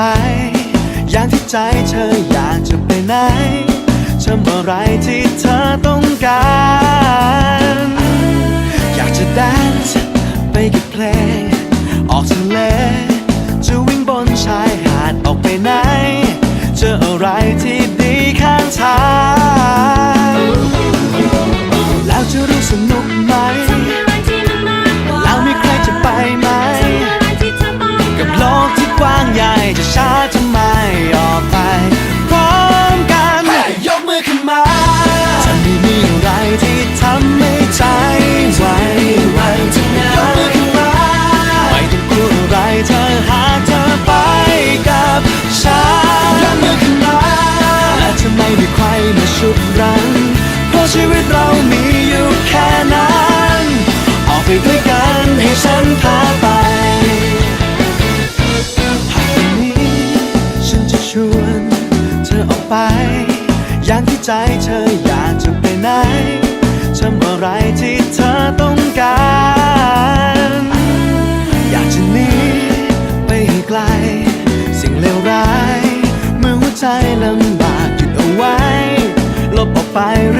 ไป อย่างที่ใจเธออยากจะไปไหนทำอะไรที่เธอต้องการ อยากจะแดนซ์ไปกับเพลง ออกทะเล จะวิ่งบนชายหาดออกไปไหน เจออะไรที่ดีข้างทาง แล้วจะรู้สนุกไหม มาชุบรังเพราะชีวิตเรามีอยู่แค่นั้น ออกไปด้วยกันให้ฉันพาไปหากวันนี้ฉันจะชวนเธอออกไป อย่างที่ใจเธออยากจะไปไหนทำอะไรที่เธอต้องการ อยากจะหนีไปให้ไกล สิ่งเลวร้าย เมื่อหัวใจลำ fire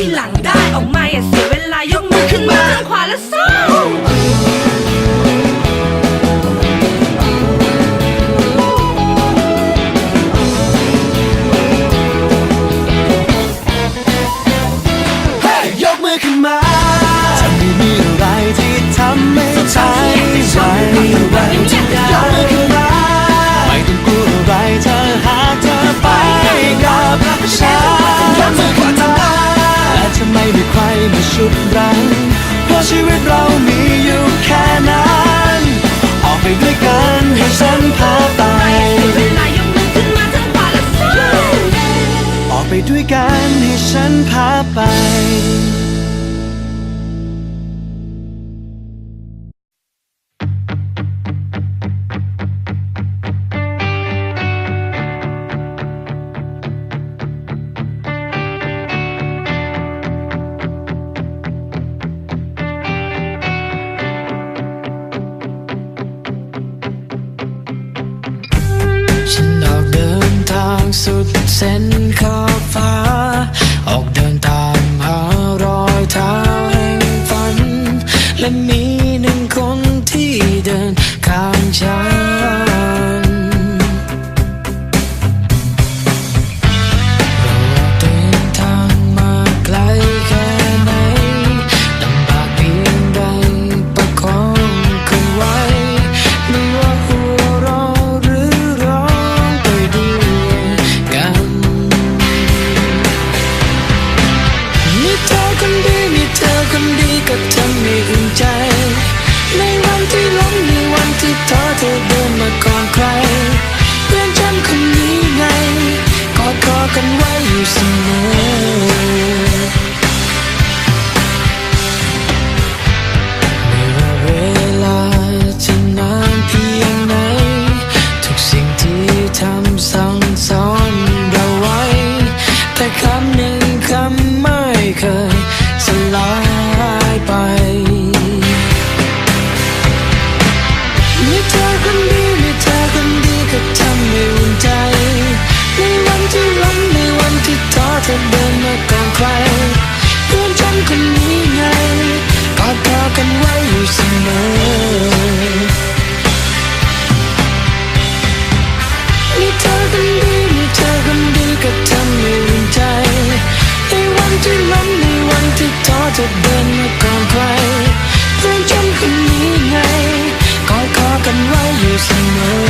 槟榔ุดแรงเพราะชีวิตเรามีอยู่แค่นั้น ออกไปด้วยกันให้ฉันพาไปออกไปด้วยกันให้ฉันพาไป send ไม่ว่าเวลาจะนานเพียงไหน ทุกสิ่งที่ทำสั่ you know